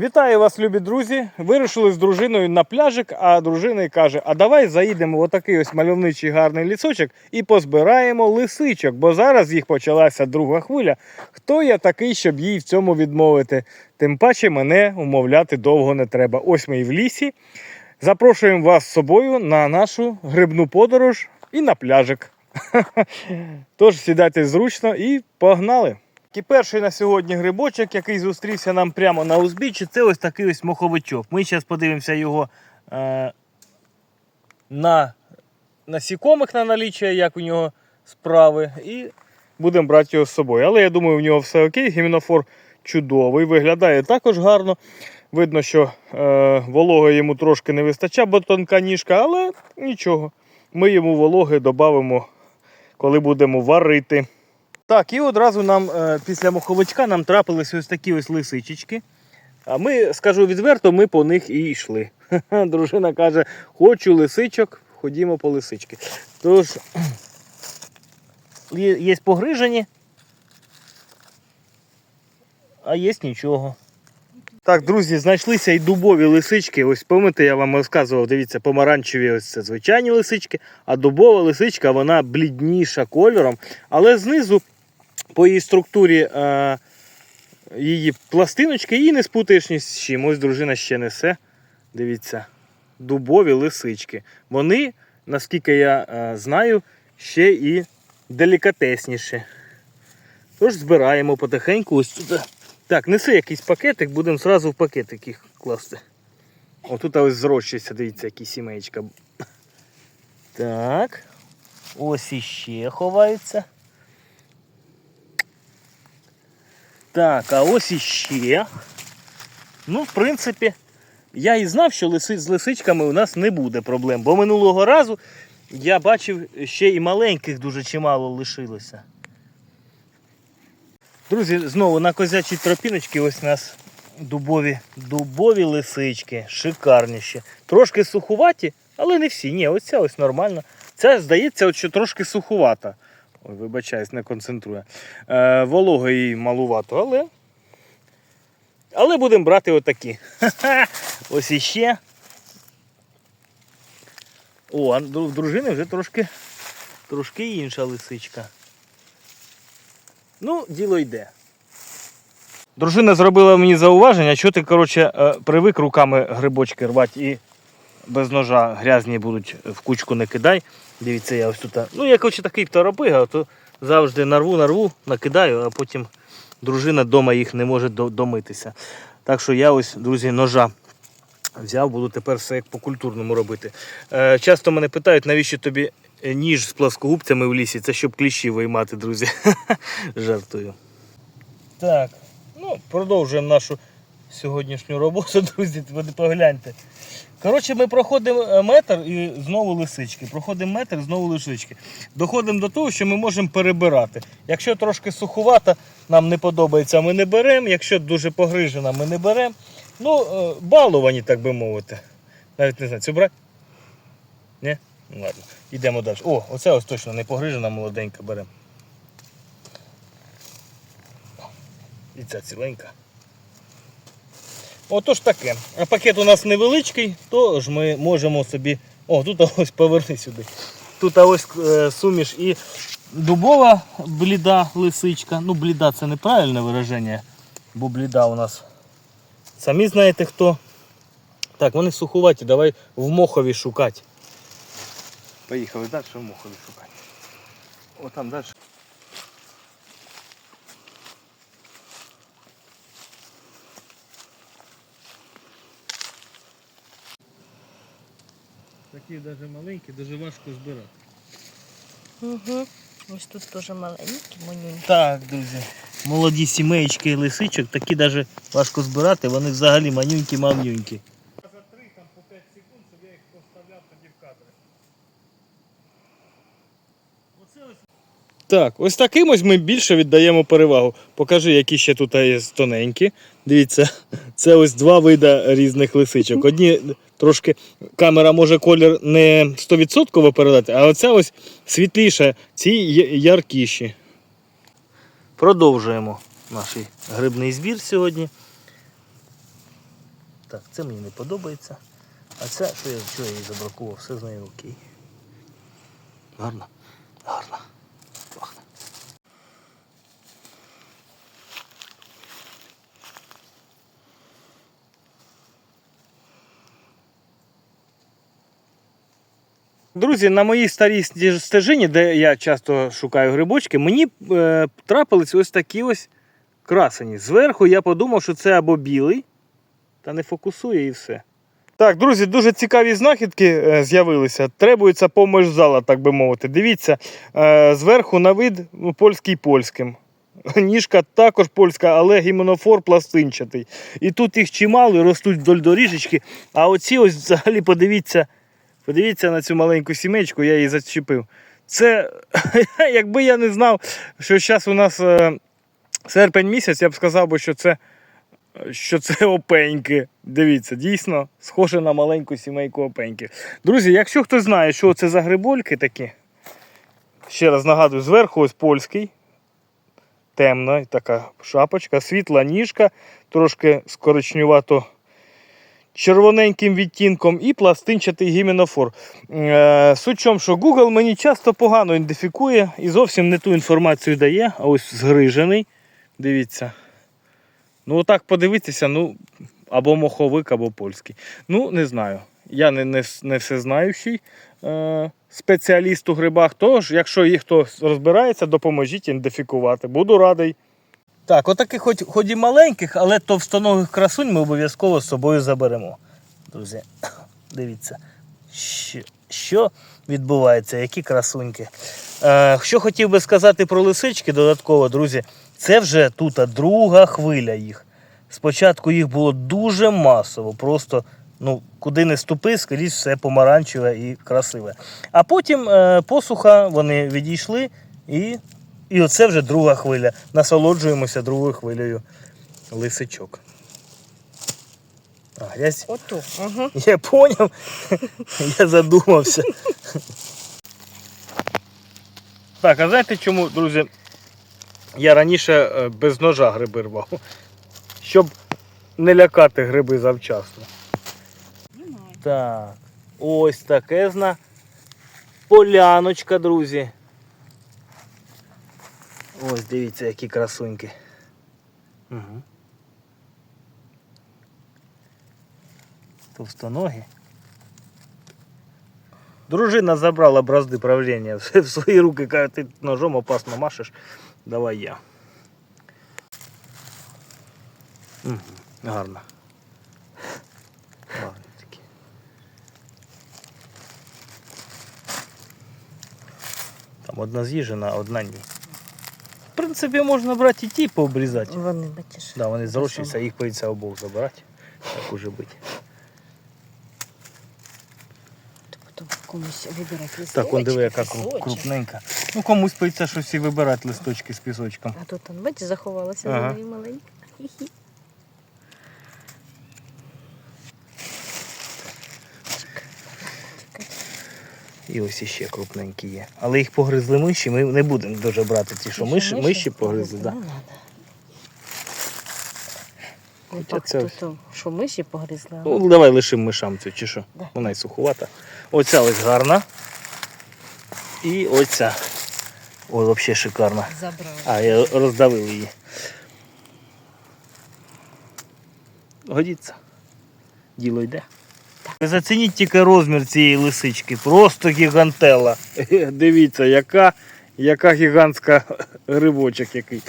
Вітаю вас, любі друзі! Вирушили з дружиною на пляжик, а дружина й каже: А давай заїдемо в отакий ось мальовничий гарний лісочок і позбираємо лисичок, бо зараз їх почалася друга хвиля. Хто я такий, щоб їй в цьому відмовити? Тим паче мене умовляти довго не треба. Ось ми і в лісі. Запрошуємо вас з собою на нашу грибну подорож і на пляжик. Тож сідайте зручно і погнали! І перший на сьогодні грибочок, який зустрівся нам прямо на узбіччі, це ось такий ось моховичок. Ми зараз подивимося його е, на насікомих на наліччя, як у нього справи, і будемо брати його з собою. Але я думаю, у нього все окей. Гімінофор чудовий, виглядає також гарно. Видно, що е, вологи йому трошки не вистачає, бо тонка ніжка, але нічого. Ми йому вологи додамо, коли будемо варити. Так, і одразу нам е, після моховичка нам трапились ось такі ось лисичечки. А ми, скажу відверто, ми по них і йшли. Дружина каже, хочу лисичок, ходімо по лисички. Тож, є, погрижені, а є нічого. Так, друзі, знайшлися і дубові лисички. Ось пам'ятаєте, я вам розказував, дивіться, помаранчеві ось це звичайні лисички, а дубова лисичка вона блідніша кольором, але знизу по її структурі е, її пластиночки її не спутаєш ні з чим. Ось дружина ще несе. Дивіться, дубові лисички. Вони, наскільки я е, знаю, ще і делікатесніші. Тож збираємо потихеньку ось тут. Так, неси якийсь пакетик, будемо зразу в пакетик їх класти. Отут ось зрощується, дивіться, які сімейка. Так. Ось іще ховаються. Так, а ось іще. Ну, в принципі, я і знав, що лиси, з лисичками у нас не буде проблем, бо минулого разу я бачив ще і маленьких дуже чимало лишилося. Друзі, знову на козячій тропіночці ось у нас дубові, дубові лисички, шикарніші. Трошки сухуваті, але не всі. Ні, ось ця ось нормально. Це здається, от, що трошки сухувата. Ой, вибачаюсь, не концентрує. Е, волога їй малувато, але. Але будемо брати отакі. Ось іще. О, а в дружини вже трошки, трошки інша лисичка. Ну, діло йде. Дружина зробила мені зауваження, що ти, коротше, е, привик руками грибочки рвати і без ножа грязні будуть в кучку не кидай. Дивіться, я ось тут. Ну, я коротше, такий торопига, то завжди нарву, нарву, накидаю, а потім дружина вдома їх не може домитися. Так що я ось, друзі, ножа взяв, буду тепер все як по-культурному робити. Е, часто мене питають, навіщо тобі е, ніж з пласкогубцями в лісі? Це щоб кліщі виймати, друзі. Жартую. Так, ну, продовжуємо нашу сьогоднішню роботу, друзі, ви погляньте. Коротше, ми проходимо е, метр і знову лисички. Проходимо метр, знову лисички. Доходимо до того, що ми можемо перебирати. Якщо трошки сухувата, нам не подобається, ми не беремо. Якщо дуже погрижена, ми не беремо. Ну, е, баловані, так би мовити. Навіть не знаю, це брати? Ні? Ну ладно, йдемо далі. О, оце ось точно не погрижена, молоденька беремо. І ця ціленька. Отож таке. А пакет у нас невеличкий, тож ми можемо собі. О, тут ось поверни сюди. Тут ось е, суміш і дубова бліда лисичка. Ну, бліда це неправильне вираження, бо бліда у нас. Самі знаєте хто. Так, вони сухуваті, давай в мохові шукати. Поїхали далі в мохові шукати. О, там далі. Такі навіть маленькі, дуже важко збирати. Угу. Ось тут теж маленькі, манюнькі. Так, друзі. Молоді сімеєчки лисичок, такі навіть важко збирати, вони взагалі манюнькі-мавнюнькі. За 3 там по 5 секунд, щоб я їх поставляв тоді в кадри. Так, ось таким ось ми більше віддаємо перевагу. Покажи, які ще тут є тоненькі. Дивіться, це ось два види різних лисичок. Одні трошки камера може колір не 100% передати, а оця ось світліша, ці яркіші. Продовжуємо наш грибний збір сьогодні. Так, це мені не подобається. А це, що я, що я її забракував, все з нею окей. Гарно, гарно. Друзі, на моїй старій стежині, де я часто шукаю грибочки, мені е, трапились ось такі ось красені. Зверху я подумав, що це або білий, та не фокусує і все. Так, друзі, дуже цікаві знахідки е, з'явилися. Требується помощь зала, так би мовити. Дивіться, е, зверху на вид ну, польський польським. Ніжка також польська, але гіменофор пластинчатий. І тут їх чимало, ростуть вдоль доріжечки. А оці ось взагалі подивіться, подивіться на цю маленьку сімечку, я її зачепив. Це, якби я не знав, що зараз у нас е, серпень місяць, я б сказав би, що це, що це опеньки. Дивіться, дійсно схоже на маленьку сімейку опеньки. Друзі, якщо хтось знає, що це за грибольки такі, ще раз нагадую, зверху ось польський. Темна така шапочка, світла ніжка, трошки з коричневато червоненьким відтінком і пластинчатий гіменофор. Е, Суть в чому, що Google мені часто погано ідентифікує і зовсім не ту інформацію дає, а ось згрижений. Дивіться. Ну, отак подивитися, ну, або моховик, або польський. Ну, не знаю. Я не, не, не всезнаючий е, спеціаліст у грибах. Тож, якщо їх хтось розбирається, допоможіть ідентифікувати. Буду радий. Так, отаких хоч, хоч і маленьких, але товстоногих красунь ми обов'язково з собою заберемо. Друзі, дивіться, що, що відбувається, які красуньки. Е, що хотів би сказати про лисички додатково, друзі, це вже тут друга хвиля їх. Спочатку їх було дуже масово, просто ну, куди не ступи, скрізь все помаранчеве і красиве. А потім е, посуха, вони відійшли і і оце вже друга хвиля. Насолоджуємося другою хвилею лисичок. А, грязь. Ото. Угу. Я поняв. Я задумався. Так, а знаєте чому, друзі? Я раніше е, без ножа гриби рвав. Щоб не лякати гриби завчасно. Так, ось такезна поляночка, друзі. Ось дивіться, які красуньки. Угу. Товстоногі. Дружина забрала бразди правління в свої руки, каже, ти ножом опасно машеш, давай я. Угу. Гарно. Такі. Там одна з'їжена, одна ні. Принципі, можна брати і ті пообрізати. Вони, бачиш. Да, вони зрощуються, їх прийдеться обох забирати. Так уже бути. То потім комусь вибирати Так, он диви, яка кру- пісочок. крупненька. Ну комусь прийдеться щось і вибирати листочки з пісочком. А тут, он, бачиш, заховалася Ага. нею маленька. Хі-хі. І ось іще крупненькі є. Але їх погризли миші, ми не будемо дуже брати ті, що миші, миші погризли. Да. Хоча це то, то, що миші погризли. Ну, давай лишимо мишам цю, чи що? Да. Вона й суховата. Оця ось гарна. І оця. Ой, взагалі шикарна. Забрали. А, я роздавив її. Годиться. Діло йде. Ви зацініть тільки розмір цієї лисички. Просто гігантела. Дивіться, яка, яка гігантська грибочок який.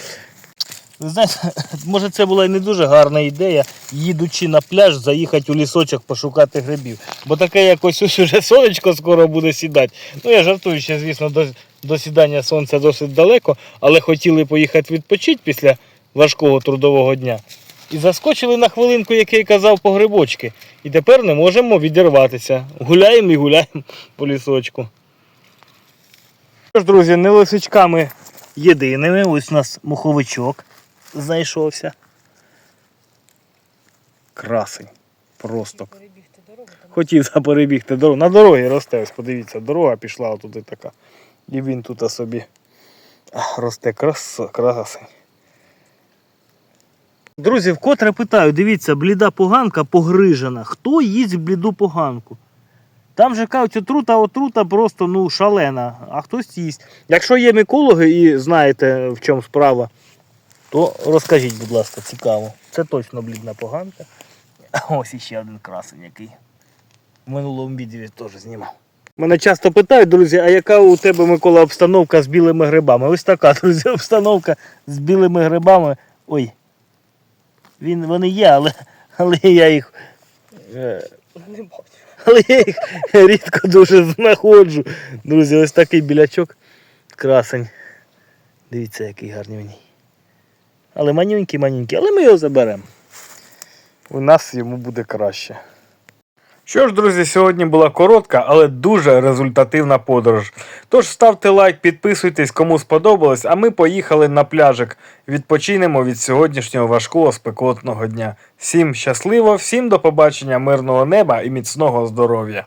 Ви знаєте, може це була і не дуже гарна ідея, їдучи на пляж, заїхати у лісочок пошукати грибів. Бо таке якось ось уже сонечко скоро буде сідати. Ну я жартую, ще, звісно, до, до сідання сонця досить далеко, але хотіли поїхати відпочити після важкого трудового дня. І заскочили на хвилинку, як я казав, по грибочки. І тепер не можемо відірватися. Гуляємо і гуляємо по лісочку. Тож, друзі, не лисичками єдиними. Ось у нас муховичок знайшовся. Красень. Просто. Хотів перебігти дорогу. На дорогі росте, ось подивіться, дорога пішла отуди така. І він тут собі росте крас... красень. Друзі, вкотре питаю, дивіться, бліда поганка погрижена. Хто їсть бліду поганку? Там же кажуть, отрута, отрута просто ну, шалена, а хтось їсть. Якщо є мікологи і знаєте, в чому справа, то розкажіть, будь ласка, цікаво. Це точно блідна поганка. Ось іще один красень, який в минулому відео теж знімав. Мене часто питають, друзі, а яка у тебе, Микола, обстановка з білими грибами? Ось така, друзі, обстановка з білими грибами. Ой. Він, вони є, але, але я їх. е, Не бачу. Але я їх рідко дуже знаходжу. Друзі, ось такий білячок. Красень. Дивіться, який гарний він. Але манюнький, манюнький, але ми його заберемо. У нас йому буде краще. Що ж, друзі, сьогодні була коротка, але дуже результативна подорож. Тож ставте лайк, підписуйтесь, кому сподобалось, а ми поїхали на пляжик. Відпочинемо від сьогоднішнього важкого спекотного дня. Всім щасливо, всім до побачення, мирного неба і міцного здоров'я.